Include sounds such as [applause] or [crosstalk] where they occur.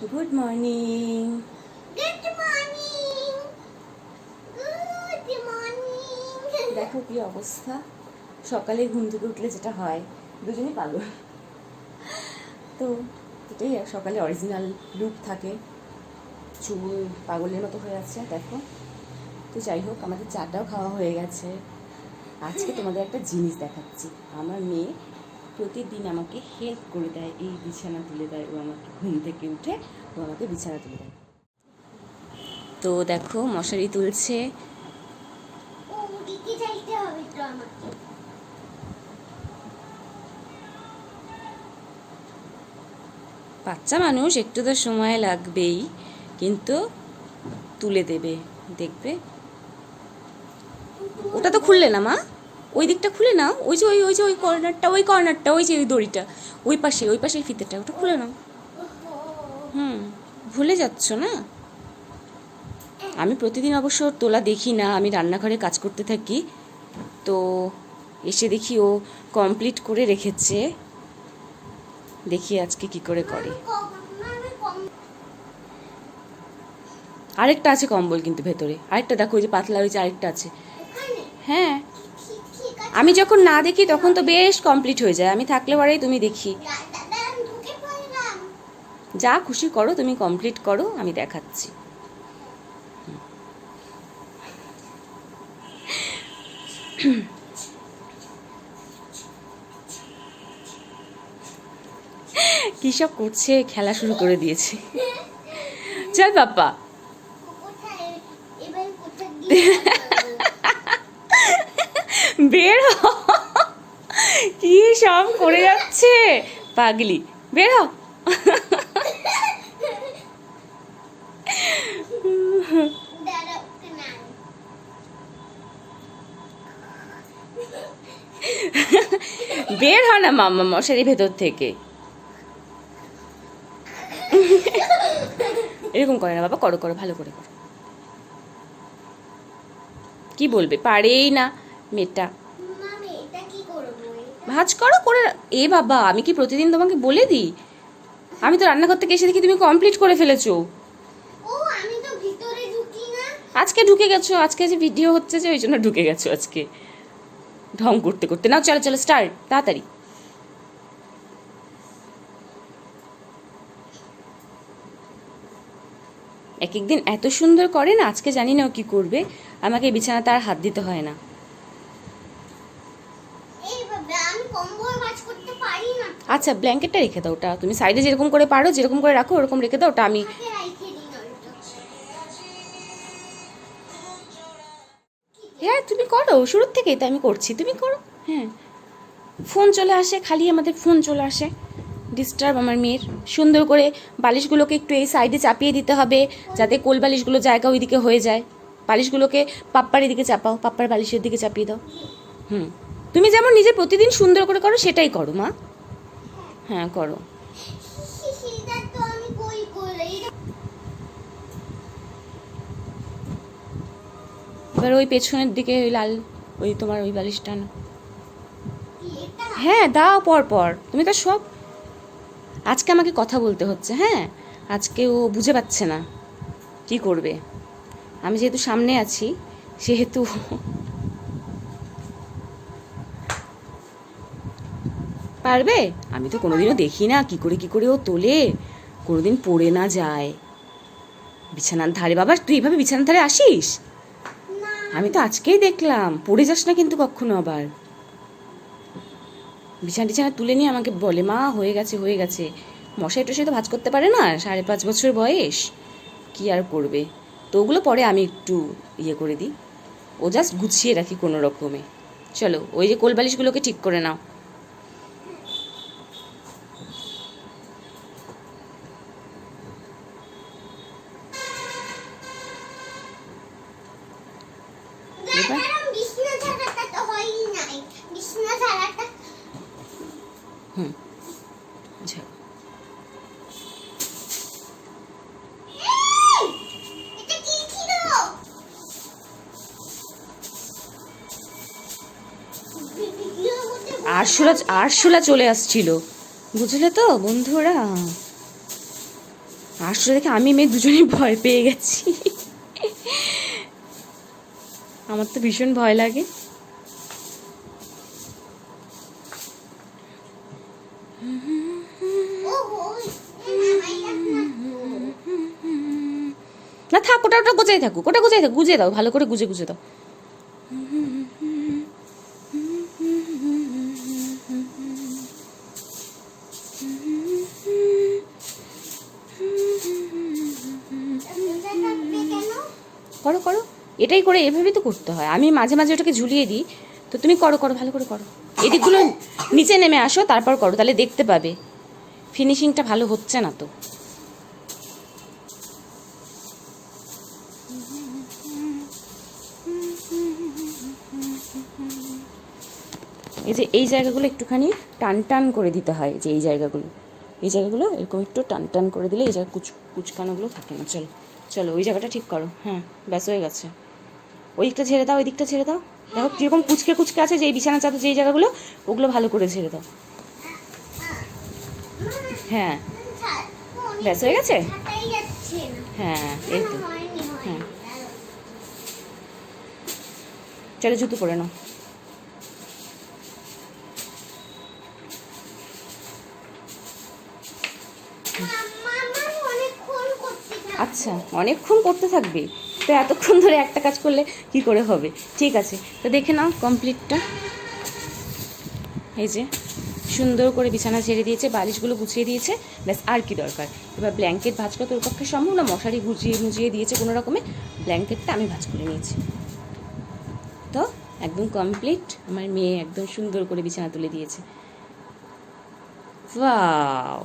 Good morning good morning good morning দেখো কি অবস্থা। সকালে ঘুম থেকে উঠলে যেটা হয় দুজনেই পাগল। তো এটাই সকালে অরিজিনাল লুক থাকে। চুল পাগলের মতো হয়ে আছে দেখো। তো যাই হোক আমাদের চাটাও খাওয়া হয়ে গেছে। আজকে তোমাদের একটা জিনিস দেখাচ্ছি। আমার মেয়ে প্রতিদিন আমাকে হেল্প করে দেয় এই বিছানা তুলে দেয়। ও আমাকে ঘুম থেকে উঠে ও আমাকে বিছানা তুলে দেয় তো দেখো মশারি তুলছে। বাচ্চা মানুষ একটু তো সময় লাগবেই কিন্তু তুলে দেবে। দেখবে? ওটা তো খুললে না মা? ওই দিকটা খুলে নাও। ওই যে ওই ওই যে ওই কর্নারটা ওই কর্নারটা ওই যে ওই দড়িটা ওই পাশে ওই পাশে ফিতেটা ওটা খুলে নাও। হুম, ভুলে যাচ্ছ না? আমি প্রতিদিন অবশ্য তোলা দেখি না, আমি রান্নাঘরে কাজ করতে থাকি। তো এসে দেখি ও কমপ্লিট করে রেখেছে। দেখি আজকে কি করে করে। আরেকটা আছে কম্বল কিন্তু ভেতরে। আরেকটা দেখো, ওই যে পাতলা, ওই যে আরেকটা আছে। হ্যাঁ। আমি যখন না দেখি, তখন তো বেশ কমপ্লিট হয়ে যায়। আমি থাকলে পরেই তুমি দেখি। যা খুশি করো, তুমি কমপ্লিট করো, আমি দেখাচ্ছি। কী করছে, খেলা শুরু করে দিয়েছে। চল বাপ্পা। বের কি সব করে যাচ্ছে? পাগলি। বের হ। বের হয় না মাম্মা মশারি ভেতর থেকে। এরকম করে না বাবা, করো করো, ভালো করে করো। কি বলবে? পারেই না মেয়েটা? ভাজ করো, করে এ বাবা, আমি কি প্রতিদিন তোমাকে বলে দিই? আমি তো রান্নাঘর থেকে এসে দেখি তুমি কমপ্লিট করে ফেলেছো ও আমি তো ভিতরে ঢুকি না আজকে ঢুকে গেছো আজকে যে ভিডিও হচ্ছে যে ওই জন্য ঢুকে গেছো আজকে। ঢং করতে করতে। নাও চলো চলো স্টার্ট তাড়াতাড়ি। এক একদিন এত সুন্দর করে না আজকে জানি না ও কি করবে। আমাকে বিছানাতে আর হাত দিতে হয় না। আচ্ছা ব্ল্যাঙ্কেটটা রেখে দাও ওটা। তুমি সাইডে যেরকম করে পারো যেরকম করে রাখো ওরকম রেখে দাও ওটা আমি হ্যাঁ তুমি করো, শুরুর থেকেই তো আমি করছি, তুমি করো। হ্যাঁ। ফোন চলে আসে, খালি আমাদের ফোন চলে আসে। ডিস্টার্ব আমার মেয়ের। সুন্দর করে বালিশগুলোকে একটু এই সাইডে চাপিয়ে দিতে হবে, যাতে কোল বালিশগুলো জায়গা ওইদিকে হয়ে যায়। বালিশগুলোকে পাপ্পার এদিকে চাপাও, পাপ্পার বালিশের দিকে চাপিয়ে দাও। হুম। তুমি যেমন নিজে প্রতিদিন সুন্দর করে করো, সেটাই করো, মা। হ্যাঁ করো [laughs] সেটা তো আমি কই করে এবার ওই পেছনের দিকে ওই লাল, ওই তোমার ওই বালিশটা না। হ্যাঁ দাও পর পর তুমি তো সব আজকে আমাকে কথা বলতে হচ্ছে হ্যাঁ? আজকে ও বুঝে পাচ্ছে না কি করবে। আমি যেহেতু সামনে আছি, সেহেতু পারবে? আমি তো কোনোদিনও দেখি না, কি করে কি করে ও তোলে। কোনোদিন পড়ে না যায়। বিছানার ধারে বাবা, তুই এইভাবে বিছানার ধারে আসিস? আমি তো আজকেই দেখলাম। পড়ে যাস না কিন্তু কখনো আবার। বিছানা টিছানা তুলে নিয়ে আমাকে বলে, মা, হয়ে গেছে হয়ে গেছে। মশাই টশাই তো ভাজ করতে পারে না? সাড়ে পাঁচ বছর বয়স। কি আর করবে? তো ওগুলো পরে আমি একটু ইয়ে করে দিই। ও জাস্ট গুছিয়ে রাখি কোনো রকমে। চলো, ওই যে কোলবালিশগুলোকে ঠিক করে নাও। বিছনা ঝাড়াটা হুম। আচ্ছা। আরশোলা আরশোলা চলে আসছিল। বুঝলে তো বন্ধুরা? আসলে দেখে আমি মেয়ে দুজনেই ভয় পেয়ে গেছি। আমার তো ভীষণ ভয় লাগে ওহো এ নামাই রাখ না তো। না থাক, ওটা ওটা গুজাই থাকুক, ওটা গুজাই থাক গুজে দাও, ভালো করে গুজে গুজে দাও। করো করো। এটাই করে এভাবেই তো করতে হয়। আমি মাঝে মাঝে ওটাকে ঝুলিয়ে দিই। তো তুমি করো করো, ভালো করে করো। এদিকগুলো নিচে নেমে আসো, তারপর করো, তাহলে দেখতে পাবে। ফিনিশিংটা ভালো হচ্ছে না তো। এই যে এই জায়গাগুলো একটুখানি টান টান করে দিতে হয়, যে এই জায়গাগুলো। এই জায়গাগুলো এরকম একটু টান টান করে দিলে এই জায়গা কুচ, কুচকানোগুলো থাকে না। চলো চলো, ওই জায়গাটা ঠিক করো। হ্যাঁ ব্যাস হয়ে গেছে। ওই দিকটা ছেড়ে দাও ওই দিকটা ছেড়ে দাও। দেখো কীরকম কুচকে কুচকে আছে, যে বিছানা চাদর যেই জায়গাগুলো, ওগুলো ভালো করে ছেড়ে দাও। হ্যাঁ। ব্যাস হয়ে গেছে? হ্যাঁ এই তো। হ্যাঁ। চলো, জুতো পরে নাও। আচ্ছা অনেকক্ষণ করতে থাকবে। তো এতক্ষণ ধরে একটা কাজ করলে কি করে হবে? ঠিক আছে, তো দেখে নাও কমপ্লিটটা এই যে, সুন্দর করে বিছানা ছেড়ে দিয়েছে, বালিশগুলো গুছিয়ে দিয়েছে, ব্যাস আর কি দরকার। এবার ব্ল্যাঙ্কেট ভাঁজ করা তোর পক্ষে সম্ভব না, মশারি গুছিয়ে গুছিয়ে দিয়েছে কোনো রকমে। ব্ল্যাঙ্কেটটা আমি ভাঁজ করে নিয়েছি। তো একদম কমপ্লিট আমার মেয়ে একদম সুন্দর করে বিছানা তুলে দিয়েছে। ওয়াও